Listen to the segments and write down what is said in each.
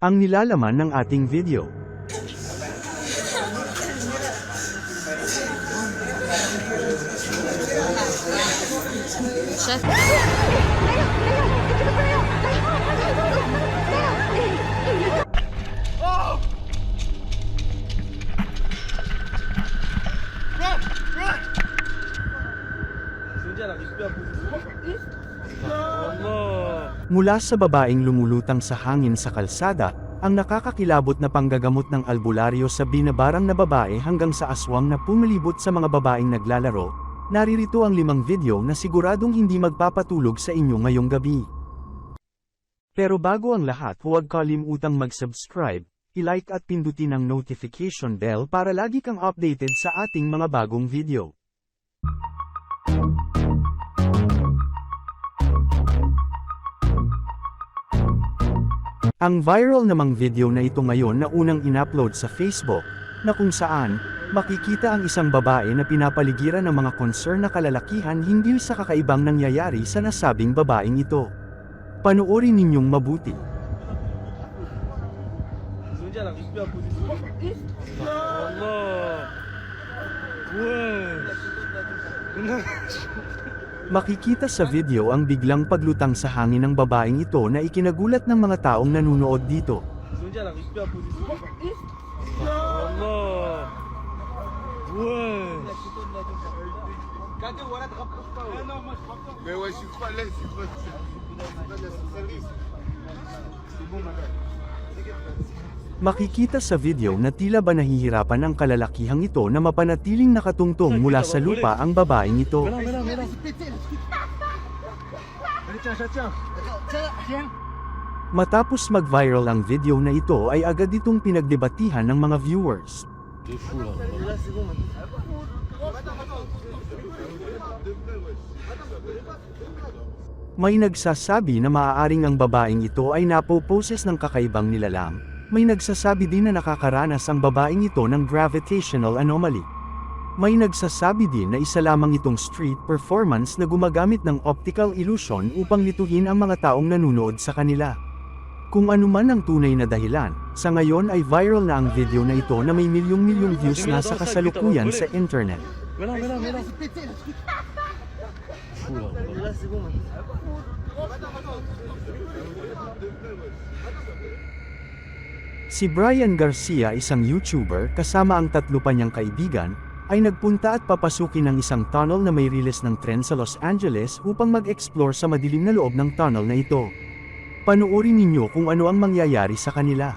Ang nilalaman ng ating video. Chef. Mula sa babaeng lumulutang sa hangin sa kalsada, ang nakakakilabot na panggagamot ng albularyo sa binabarang na babae hanggang sa aswang na pumilibot sa mga babaeng naglalaro, naririto ang limang video na siguradong hindi magpapatulog sa inyo ngayong gabi. Pero bago ang lahat huwag kalimutang mag-subscribe, i-like at pindutin ang notification bell para lagi kang updated sa ating mga bagong video. Ang viral namang video na ito ngayon na unang inupload sa Facebook, na kung saan, makikita ang isang babae na pinapaligiran ng mga concern na kalalakihan hindi sa kakaibang nangyayari sa nasabing babaeng ito. Panoorin ninyong mabuti. Allah. Makikita sa video ang biglang paglutang sa hangin ng babaeng ito na ikinagulat ng mga taong nanunood dito. Makikita sa video na tila ba nahihirapan ang kalalakihang ito na mapanatiling nakatungtong mula sa lupa ang babaeng ito. Matapos mag-viral ang video na ito ay agad itong pinagdebatihan ng mga viewers. May nagsasabi na maaaring ang babaeng ito ay napoposes ng kakaibang nilalang. May nagsasabi din na nakakaranas ang babaeng ito ng gravitational anomaly. May nagsasabi din na isa lamang itong street performance na gumagamit ng optical illusion upang lituhin ang mga taong nanunood sa kanila. Kung ano man ang tunay na dahilan, sa ngayon ay viral na ang video na ito na may milyong-milyong views na sa kasalukuyan sa internet. Là, viens là, Si Brian Garcia isang YouTuber kasama ang tatlo pa niyang kaibigan, ay nagpunta at papasukin ng isang tunnel na may riles ng tren sa Los Angeles upang mag-explore sa madilim na loob ng tunnel na ito. Panuorin ninyo kung ano ang mangyayari sa kanila.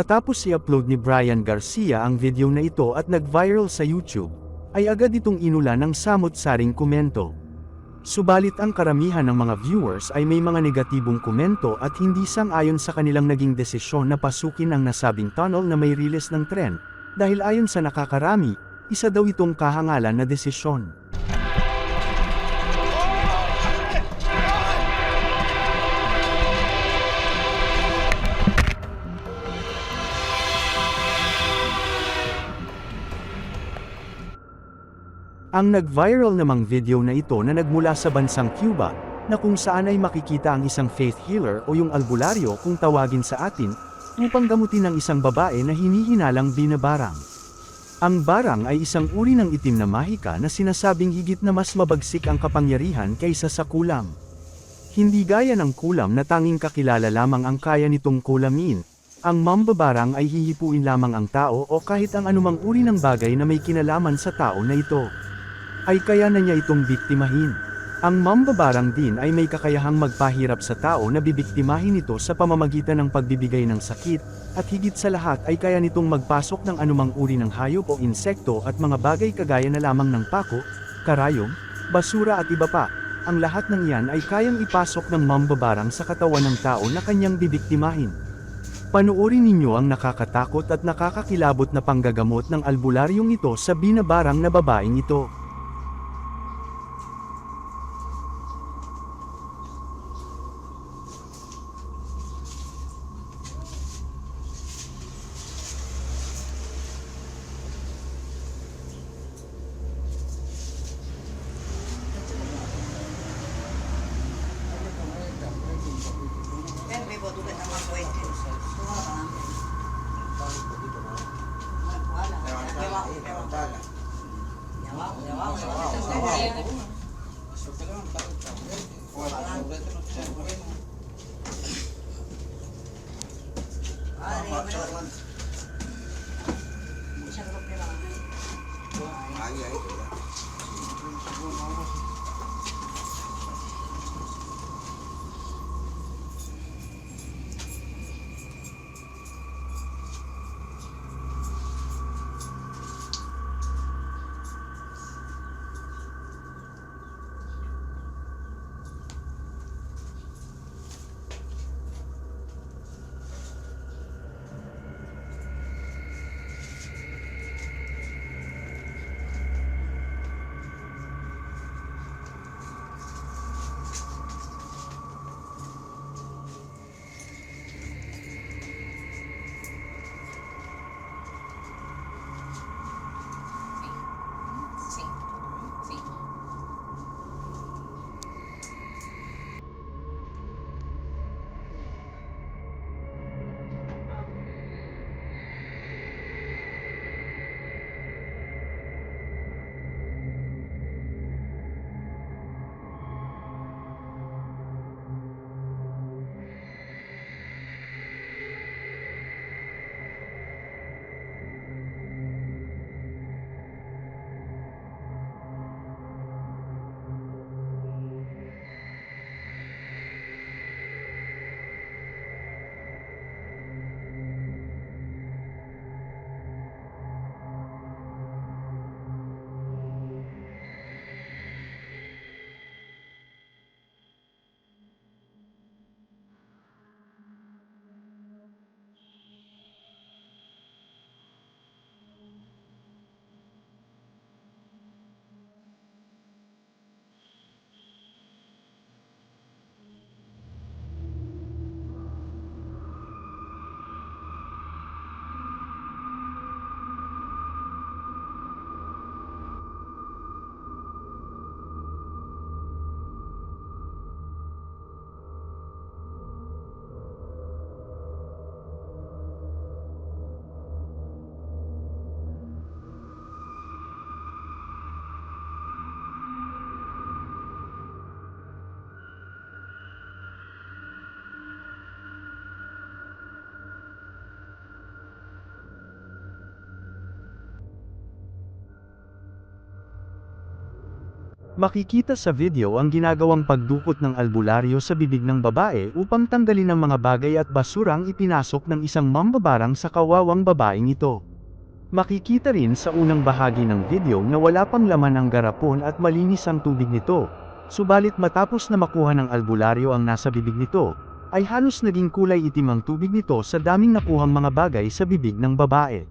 Matapos i-upload ni Brian Garcia ang video na ito at nag-viral sa YouTube, ay agad itong inula ng samot-saring komento. Subalit ang karamihan ng mga viewers ay may mga negatibong komento at hindi sang-ayon sa kanilang naging desisyon na pasukin ang nasabing tunnel na may riles ng tren, dahil ayon sa nakakarami, isa daw itong kahangalan na desisyon. Ang nag-viral namang video na ito na nagmula sa bansang Cuba, na kung saan ay makikita ang isang faith healer o yung albularyo kung tawagin sa atin, upang gamutin ang isang babae na hinihinalang binabarang. Ang barang ay isang uri ng itim na mahika na sinasabing higit na mas mabagsik ang kapangyarihan kaysa sa kulam. Hindi gaya ng kulam na tanging kakilala lamang ang kaya nitong kulamin, ang mambabarang ay hihipuin lamang ang tao o kahit ang anumang uri ng bagay na may kinalaman sa tao na ito. Ay kaya na niya itong biktimahin. Ang mambabarang din ay may kakayahang magpahirap sa tao na bibiktimahin ito sa pamamagitan ng pagbibigay ng sakit, at higit sa lahat ay kaya nitong magpasok ng anumang uri ng hayop o insekto at mga bagay kagaya na lamang ng pako, karayom, basura at iba pa. Ang lahat ng yan ay kayang ipasok ng mambabarang sa katawan ng tao na kanyang bibiktimahin. Panuorin ninyo ang nakakatakot at nakakakilabot na panggagamot ng albularyong ito sa binabarang na babaeng ito. Makikita sa video ang ginagawang pagdukot ng albularyo sa bibig ng babae upang tanggalin ang mga bagay at basurang ipinasok ng isang mambabarang sa kawawang babaeng ito. Makikita rin sa unang bahagi ng video na wala pang laman ang garapon at malinis ang tubig nito. Subalit matapos na makuha ng albularyo ang nasa bibig nito, ay halos naging kulay itim ang tubig nito sa daming nakuhang mga bagay sa bibig ng babae.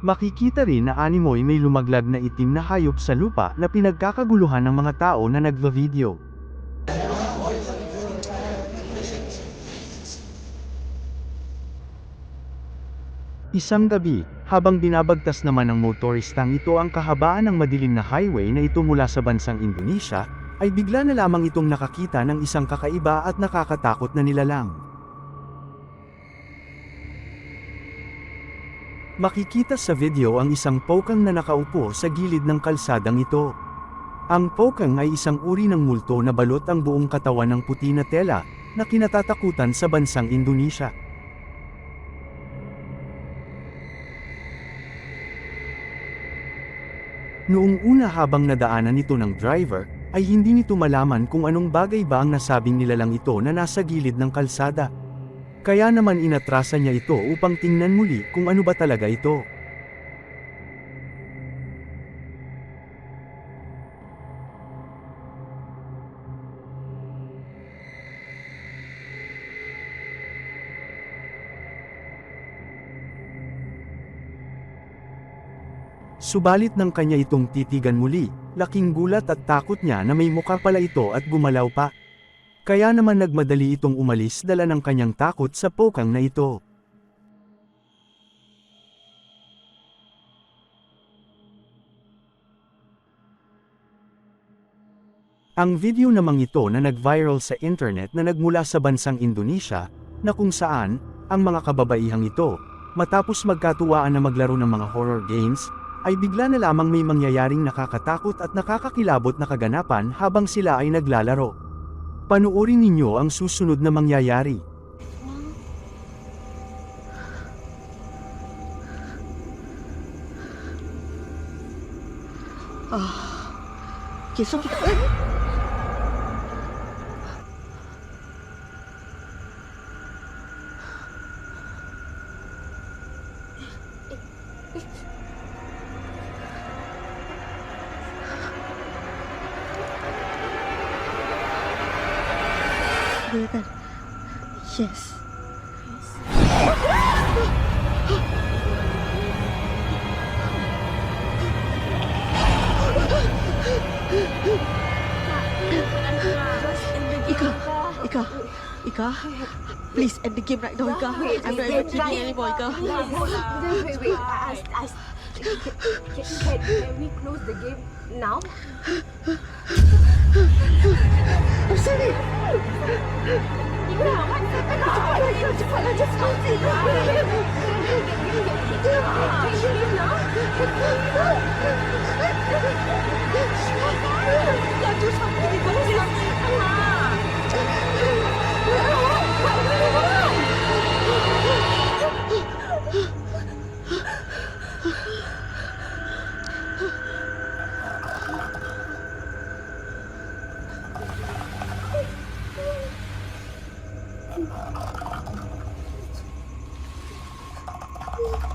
Makikita rin na animoy may lumaglag na itim na hayop sa lupa na pinagkakaguluhan ng mga tao na nagva-video. Isang gabi, habang binabagtas naman ng motoristang ito ang kahabaan ng madilim na highway na ito mula sa bansang Indonesia, ay bigla na lamang itong nakakita ng isang kakaiba at nakakatakot na nilalang. Makikita sa video ang isang pokang na nakaupo sa gilid ng kalsadang ito. Ang pokang ay isang uri ng multo na balot ang buong katawan ng puti na tela, na kinatatakutan sa bansang Indonesia. Noong una habang nadaanan nito ng driver, ay hindi nito malaman kung anong bagay ba ang nasabing nilalang ito na nasa gilid ng kalsada. Kaya naman inatrasa niya ito upang tingnan muli kung ano ba talaga ito. Subalit nang kanya itong titigan muli, laking gulat at takot niya na may mukha pala ito at gumalaw pa. Kaya naman nagmadali itong umalis dala ng kanyang takot sa pokang na ito. Ang video namang ito na nag-viral sa internet na nagmula sa bansang Indonesia, na kung saan, ang mga kababaihang ito, matapos magkatuwaan na maglaro ng mga horror games, ay bigla na lamang may mangyayaring nakakatakot at nakakakilabot na kaganapan habang sila ay naglalaro. Panuorin ninyo ang susunod na mangyayari. Okay, so kita... Ika, please end the game right now, Ika. I'm not even kidding anymore, Ika. Wait, wait, wait. I, I, I, can, can, can we close the game now? I'm sorry. Ika, what happened?